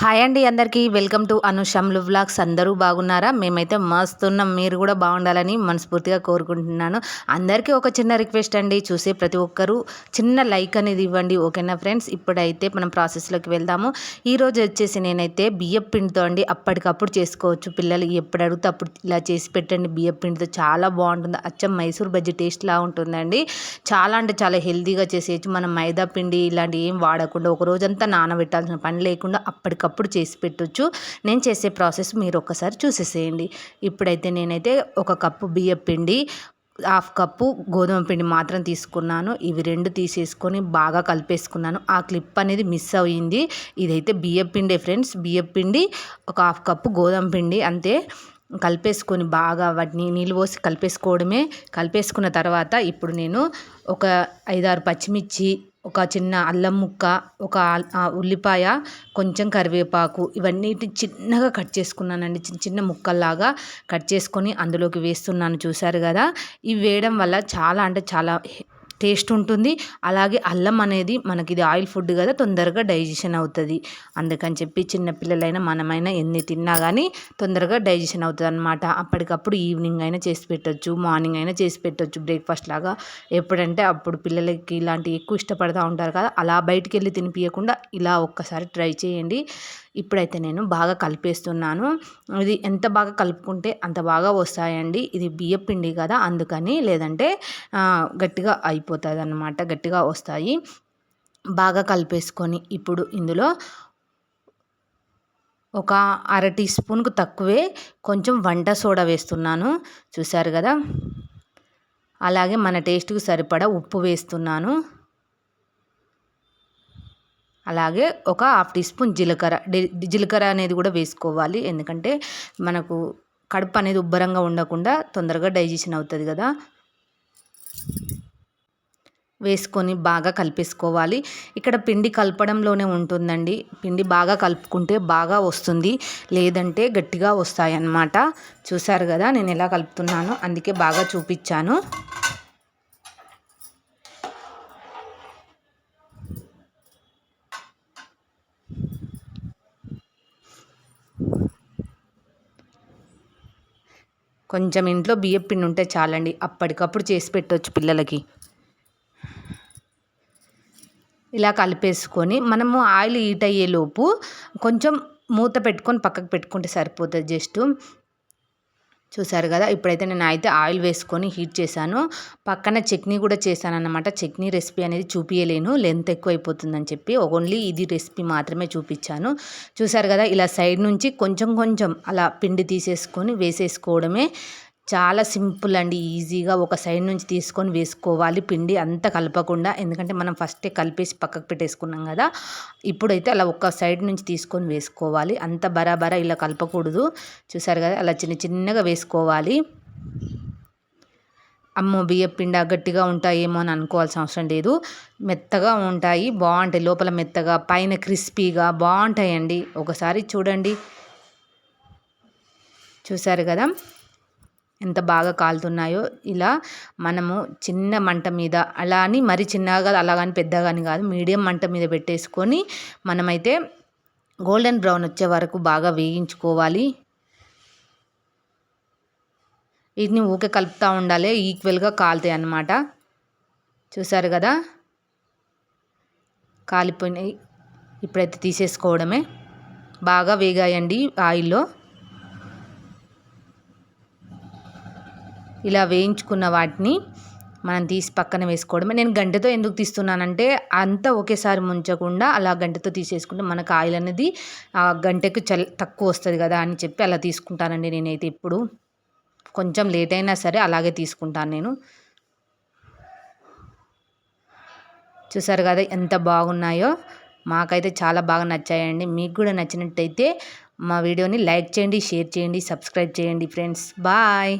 Hi అండి అందరికీ. Welcome to అనుషమ్లు వ్లాగ్స్. అందరూ బాగున్నారా? మేమైతే మస్తున్నాం మీరు కూడా బాగుండాలని మనస్ఫూర్తిగా కోరుకుంటున్నాను. అందరికీ ఒక చిన్న రిక్వెస్ట్ అండి. చూసే ప్రతి ఒక్కరూ చిన్న లైక్ అనేది ఇవ్వండి ఓకేనా ఫ్రెండ్స్? ఇప్పుడైతే మనం ప్రాసెస్లోకి వెళ్దాము. ఈరోజు వచ్చేసి నేనైతే బియ్యం పిండితో అండి అప్పటికప్పుడు చేసుకోవచ్చు. పిల్లలు ఎప్పుడు అడిగితే అప్పుడు ఇలా చేసి పెట్టండి. బియ్యం పిండితో చాలా బాగుంటుంది. అచ్చం మైసూర్ బజ్జీ టేస్ట్ లా ఉంటుందండి. చాలా అంటే చాలా హెల్తీగా చేసేయచ్చు. మనం మైదా పిండి ఇలాంటివి ఏం వాడకుండా ఒక రోజంతా నానబెట్టాల్సిన పని లేకుండా అప్పటికప్పుడు అప్పటికప్పుడు చేసి పెట్టొచ్చు. నేను చేసే ప్రాసెస్ మీరు ఒక్కసారి చూసేసేయండి. ఇప్పుడైతే నేనైతే ఒక కప్పు బియ్యం పిండి హాఫ్ కప్పు గోధుమ పిండి మాత్రం తీసుకున్నాను. ఇవి రెండు తీసేసుకొని బాగా కలిపేసుకున్నాను. ఆ క్లిప్ అనేది మిస్ అయింది. ఇదైతే బియ్యం పిండి ఫ్రెండ్స్. బియ్యం పిండి ఒక హాఫ్ కప్పు గోధుమ పిండి అంతే. కలిపేసుకొని బాగా వాటిని నీళ్ళు పోసి కలిపేసుకోవడమే. కలిపేసుకున్న తర్వాత ఇప్పుడు నేను ఒక ఐదారు పచ్చిమిర్చి ఒక చిన్న అల్లం ముక్క ఒక ఉల్లిపాయ కొంచెం కరివేపాకు ఇవన్నీ చిన్నగా కట్ చేసుకున్నానండి. చిన్న చిన్న ముక్కల్లాగా కట్ చేసుకొని అందులోకి వేస్తున్నాను. చూసారు కదా? ఇవి వేయడం వల్ల చాలా అంటే చాలా టేస్ట్ ఉంటుంది. అలాగే అల్లం అనేది మనకి ఇది ఆయిల్ ఫుడ్ కదా తొందరగా డైజెషన్ అవుతుంది. అందుకని చెప్పి చిన్నపిల్లలైనా మనమైనా ఎన్ని తిన్నా కానీ తొందరగా డైజెషన్ అవుతుంది అనమాట అప్పటికప్పుడు ఈవినింగ్ అయినా చేసి పెట్టచ్చు మార్నింగ్ అయినా చేసి పెట్టచ్చు. బ్రేక్ఫాస్ట్ లాగా ఎప్పుడంటే అప్పుడు పిల్లలకి ఇలాంటివి ఎక్కువ ఇష్టపడుతూ ఉంటారు కదా అలా బయటికి వెళ్ళి తినిపించకుండా ఇలా ఒక్కసారి ట్రై చేయండి. ఇప్పుడైతే నేను బాగా కలిపేస్తున్నాను. ఇది ఎంత బాగా కలుపుకుంటే అంత బాగా వస్తాయండి. ఇది బియ్య పిండి కదా అందుకని లేదంటే గట్టిగా అయిపోతుంది అన్నమాట గట్టిగా వస్తాయి. బాగా కలిపేసుకొని ఇప్పుడు ఇందులో ఒక అర టీ స్పూన్కు తక్కువే కొంచెం వంట సోడా వేస్తున్నాను. చూశారు కదా? అలాగే మన టేస్ట్కి సరిపడా ఉప్పు వేస్తున్నాను. అలాగే ఒక హాఫ్ టీ స్పూన్ జీలకర్ర. జీలకర్ర అనేది కూడా వేసుకోవాలి. ఎందుకంటే మనకు కడుపు అనేది ఉబ్బరంగా ఉండకుండా తొందరగా డైజెషన్ అవుతుంది కదా. వేసుకొని బాగా కలిపేసుకోవాలి. ఇక్కడ పిండి కలపడంలోనే ఉంటుందండి. పిండి బాగా కలుపుకుంటే బాగా వస్తుంది. లేదంటే గట్టిగా వస్తాయి అన్నమాట చూసారు కదా నేను ఎలా కలుపుతున్నాను అందుకే బాగా చూపించాను. కొంచెం ఇంట్లో బియ్యం పిండి ఉంటే చాలండి. అప్పటికప్పుడు చేసి పెట్టవచ్చు పిల్లలకి. ఇలా కలిపేసుకొని మనము ఆయిల్ హీట్ అయ్యేలోపు కొంచెం మూత పెట్టుకొని పక్కకు పెట్టుకుంటే సరిపోతుంది జస్ట్. చూసారు కదా ఇప్పుడైతే నేను అయితే ఆయిల్ వేసుకొని హీట్ చేశాను. పక్కన చట్నీ కూడా చేశానన్నమాట. చట్నీ రెసిపీ అనేది చూపించలేను లెంత్ ఎక్కువ అయిపోతుందని చెప్పి ఓన్లీ ఇది రెసిపీ మాత్రమే చూపించాను. చూసారు కదా ఇలా సైడ్ నుంచి కొంచెం కొంచెం అలా పిండి తీసేసుకొని వేసేసుకోవడమే చాలా సింపుల్ అండి ఈజీగా ఒక సైడ్ నుంచి తీసుకొని వేసుకోవాలి. పిండి అంత కలపకుండా ఎందుకంటే మనం ఫస్టే కలిపేసి పక్కకు పెట్టేసుకున్నాం కదా ఇప్పుడైతే అలా ఒక సైడ్ నుంచి తీసుకొని వేసుకోవాలి. అంత బరాబరా ఇలా కలపకూడదు. చూసారు కదా అలా చిన్న చిన్నగా వేసుకోవాలి. అమ్మో బియ్యం పిండి గట్టిగా ఉంటాయేమో అని అనుకోవాల్సిన అవసరం లేదు. మెత్తగా ఉంటాయి బాగుంటాయి. లోపల మెత్తగా పైన క్రిస్పీగా బాగుంటాయండి. ఒకసారి చూడండి. చూసారు కదా ఎంత బాగా కాలుతున్నాయో ఇలా మనము చిన్న మంట మీద అలా అని మరి చిన్నగా అలాగని పెద్దగాని కాదు మీడియం మంట మీద పెట్టేసుకొని మనమైతే గోల్డెన్ బ్రౌన్ వచ్చే వరకు బాగా వేయించుకోవాలి. వీటిని ఊకే కలుపుతూ ఉండాలి ఈక్వల్గా కాలుతాయి అన్నమాట. చూసారు కదా? కాలిపోయినాయి. ఇప్పుడైతే తీసేసుకోవడమే. బాగా వేగాయండి ఆయిల్లో. ఇలా వేయించుకున్న వాటిని మనం తీసి పక్కన వేసుకోవడమే. నేను గంటతో ఎందుకు తీస్తున్నానంటే అంతా ఒకేసారి ముంచకుండా అలా గంటతో తీసేసుకుంటే మనకు ఆయిల్ అనేది ఆ గంటకు చల్ తక్కువ వస్తుంది కదా అని చెప్పి అలా తీసుకుంటానండి నేనైతే ఇప్పుడు. కొంచెం లేట్ అయినా సరే అలాగే తీసుకుంటాను నేను. చూసారు కదా ఎంత బాగున్నాయో. మాకైతే చాలా బాగా నచ్చాయండి. మీకు కూడా నచ్చినట్టయితే మా వీడియోని లైక్ చేయండి షేర్ చేయండి సబ్స్క్రైబ్ చేయండి ఫ్రెండ్స్. బాయ్.